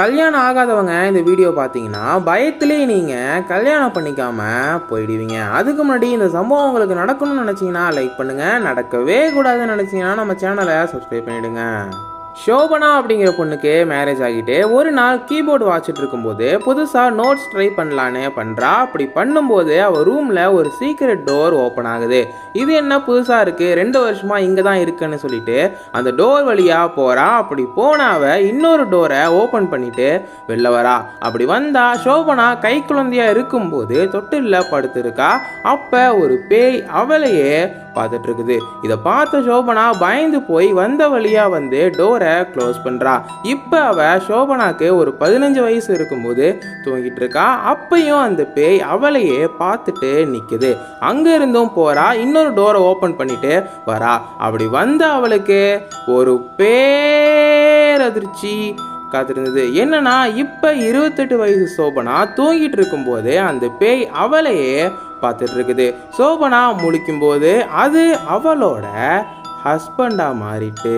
கல்யாணம் ஆகாதவங்க இந்த வீடியோ பார்த்தீங்கன்னா பயத்திலே நீங்கள் கல்யாணம் பண்ணிக்காம போயிடுவீங்க. அதுக்கு முன்னாடி இந்த சம்பவம் உங்களுக்கு நடக்கணும்னு நினச்சிங்கன்னா லைக் பண்ணுங்கள் நடக்கவே கூடாதுன்னு நினச்சிங்கன்னா நம்ம சேனலை சப்ஸ்கிரைப் பண்ணிவிடுங்க ஷோபனா அப்படிங்கிற பொண்ணுக்கு மேரேஜ் ஆகிட்டு ஒரு நாள் கீபோர்டு வாட்சிட்டு இருக்கும்போது புதுசாக நோட்ஸ் ட்ரை பண்ணலான்னு பண்ணுறா அப்படி பண்ணும்போது அவள் ரூமில் ஒரு சீக்ரெட் டோர் ஓப்பன் ஆகுது. இது என்ன புதுசாக இருக்குது ரெண்டு வருஷமாக இங்கே தான் இருக்குன்னு சொல்லிட்டு அந்த டோர் வழியாக போகிறா அப்படி போனாவ இன்னொரு டோரை ஓப்பன் பண்ணிட்டு வெளில வரா. அப்படி வந்தா ஷோபனா கை குழந்தையாக இருக்கும்போது தொட்டிலில் படுத்திருக்கா. அப்போ ஒரு பேய் அவளையே பார்த்துட்டு இருக்குது இதை பார்த்த சோபனா பயந்து போய் வந்த வழியா வந்து டோரை க்ளோஸ் பண்றா. இப்போ அவ சோபனாக்கு ஒரு பதினஞ்சு வயசு இருக்கும்போது தூங்கிட்டு இருக்கா. அப்பையும் அந்த பேய் அவளையே பார்த்துட்டு நிற்குது அங்க இருந்தும் போறா. இன்னொரு டோரை ஓப்பன் பண்ணிட்டு வரா. அப்படி வந்த அவளுக்கு ஒரு பேரதிர்ச்சி காத்திருந்தது. என்னன்னா இப்போ இருபத்தெட்டு வயசு சோபனா தூங்கிட்டு இருக்கும்போது அந்த பேய் அவளையே பார்த்துட்டு இருக்குது சோபனா முழிக்கும்போது அது அவளோட ஹஸ்பண்டாக மாறிட்டு